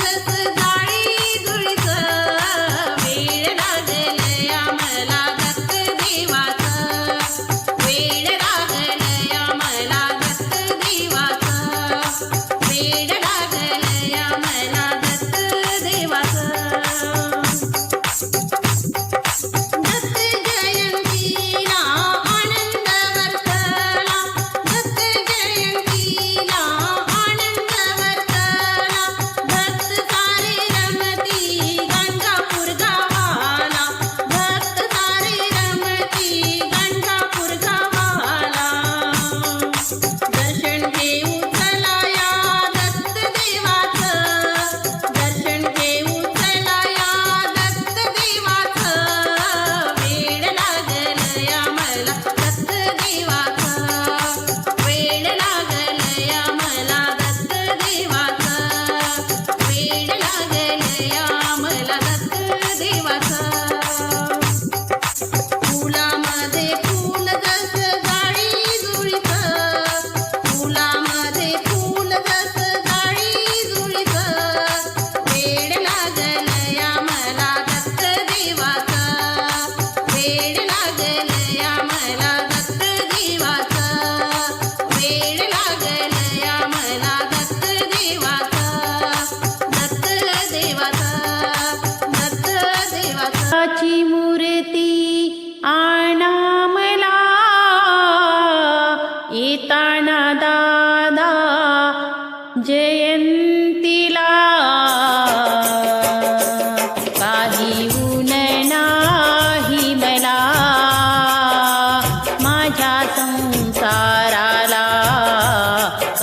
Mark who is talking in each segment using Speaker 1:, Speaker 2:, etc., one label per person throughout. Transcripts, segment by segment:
Speaker 1: நல்லது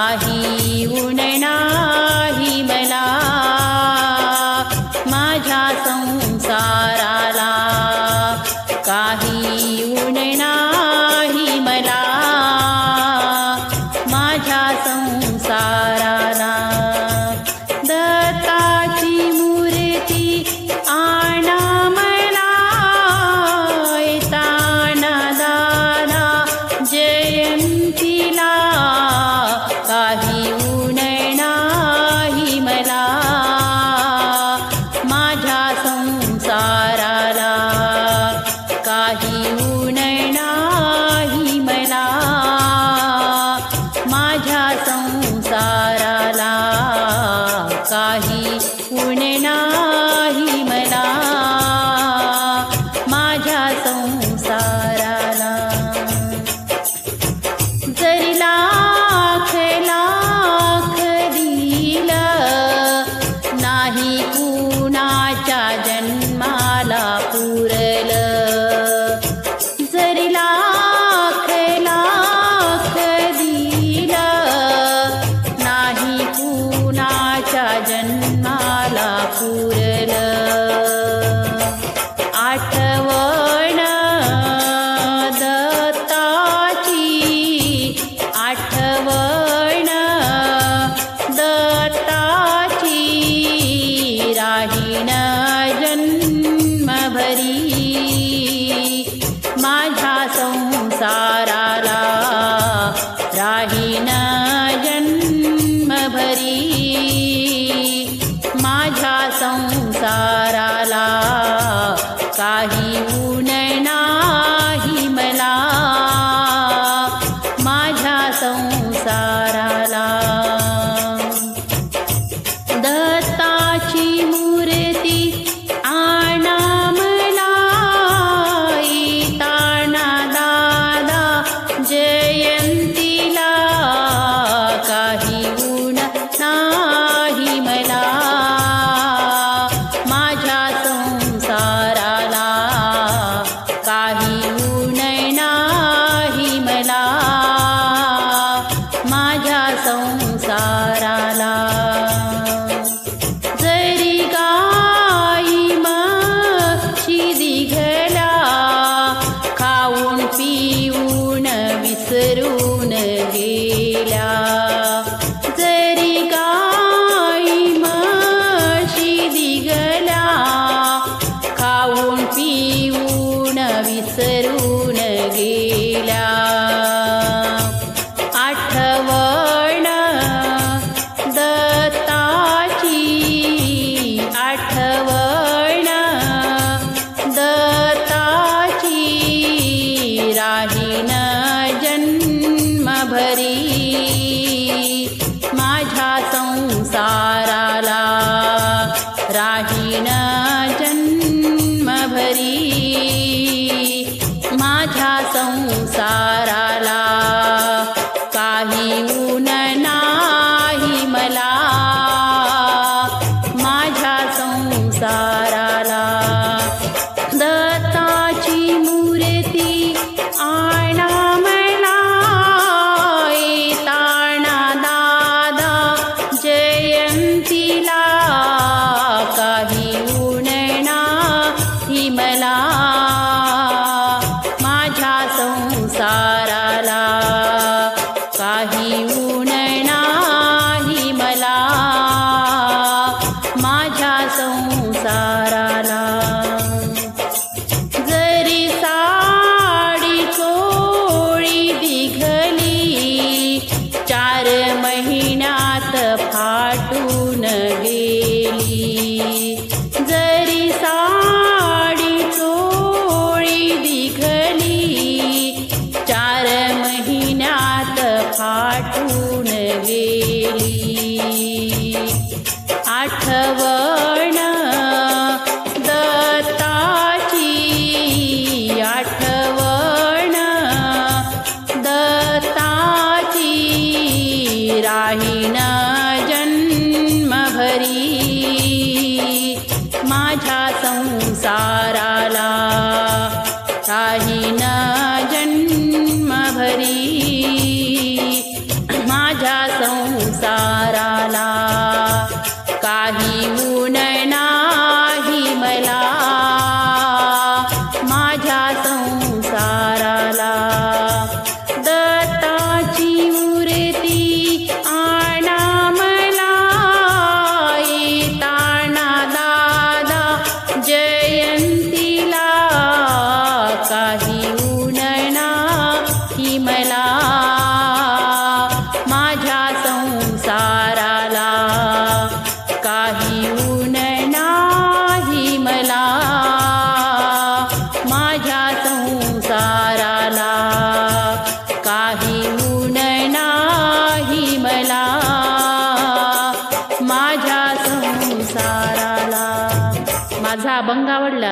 Speaker 1: चाहे कुणाच्या भरी माझ्या संसार मैला ಅಥವಾ संसाराला.
Speaker 2: माझा अभंग आवडला.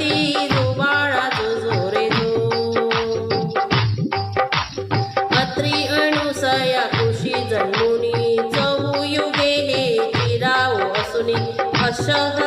Speaker 3: गती जो जो
Speaker 2: जोरे जो अत्री अनुसया खुशी जन्मुनी चवू युगेने तिराओ असुनी अशह